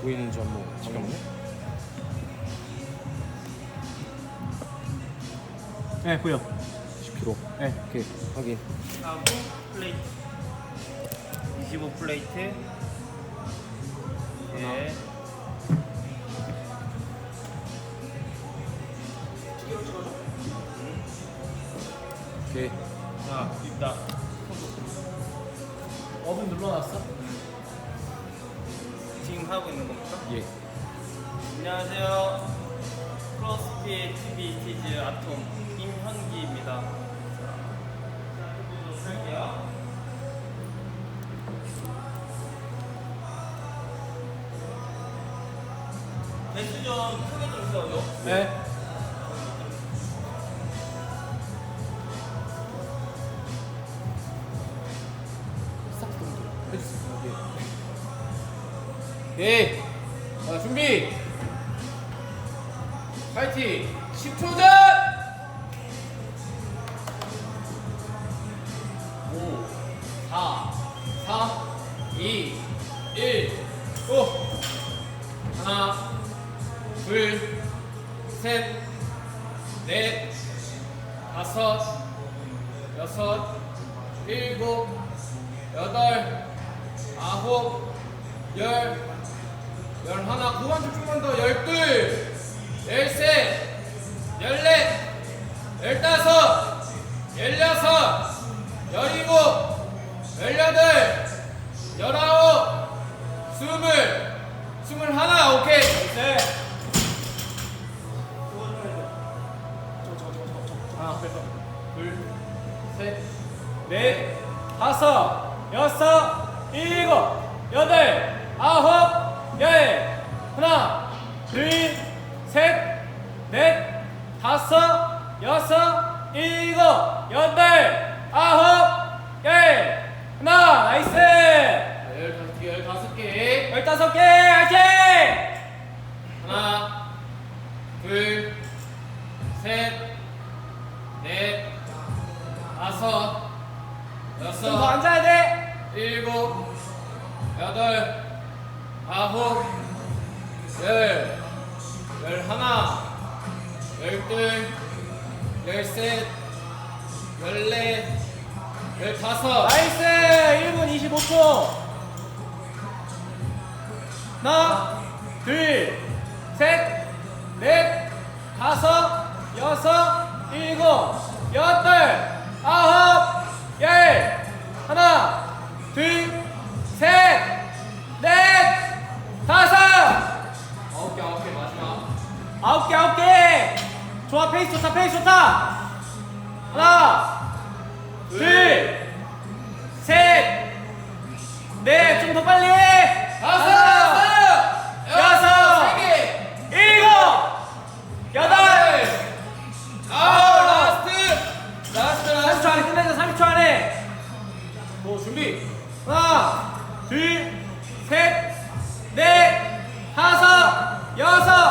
보이는지 한번 잠깐만요. 네 보여 10kg. 네 오케이 확인. 하고 플레이트 25 플레이트 예 오케이. 자, 있다. 어분 눌러놨어? 하고 있는 겁니까? 예. 안녕하세요. 크로스핏 TV 티즈 아톰 임현기입니다. 할게요. 배수 좀 크게 좀 써줘. 네 동작 해주세요. 오케이. 자 준비. 파이팅. 10초 전. 5, 4, 3, 2, 1, 고! 하나, 둘, 셋, 넷, 다섯, 여섯, 일곱, 여덟, 아홉, 열, 열하나, 그만 좀 조금만 더, 열둘, 열셋, 열넷, 열다섯, 열여섯, 열일곱, 열여덟, 열아홉, 스물, 스물하나, 오케이. 네. 하나 넷 다섯 여섯 일곱 여덟 아홉 둘 셋 넷 다섯 여섯 일곱 여덟 아홉 열. 하나 나이스. 자, 열다섯 개, 열다섯 개. 열다섯 개 화이팅! 하나, 둘, 셋, 넷, 다섯, 좀 더 여섯, 앉아야 돼. 일곱, 여덟, 아홉, 열, 열하나, 열둘, 열셋, 열넷, 열다섯. 나이스! 1분 25초. 하나 둘 셋 넷 다섯 여섯 일곱 여덟 아홉 열. 하나 둘 아홉 개 좋아 페이스 좋다 페이스 좋다. 하나 둘 셋 넷 좀 더 빨리 다섯, 여섯, 여섯, 세 개. 일곱 여덟. 아홉, 라스트, 라스트, 30초 라스트. 안에 끝내자 30초 안에. 오, 준비. 하나 둘 셋 넷 다섯 여섯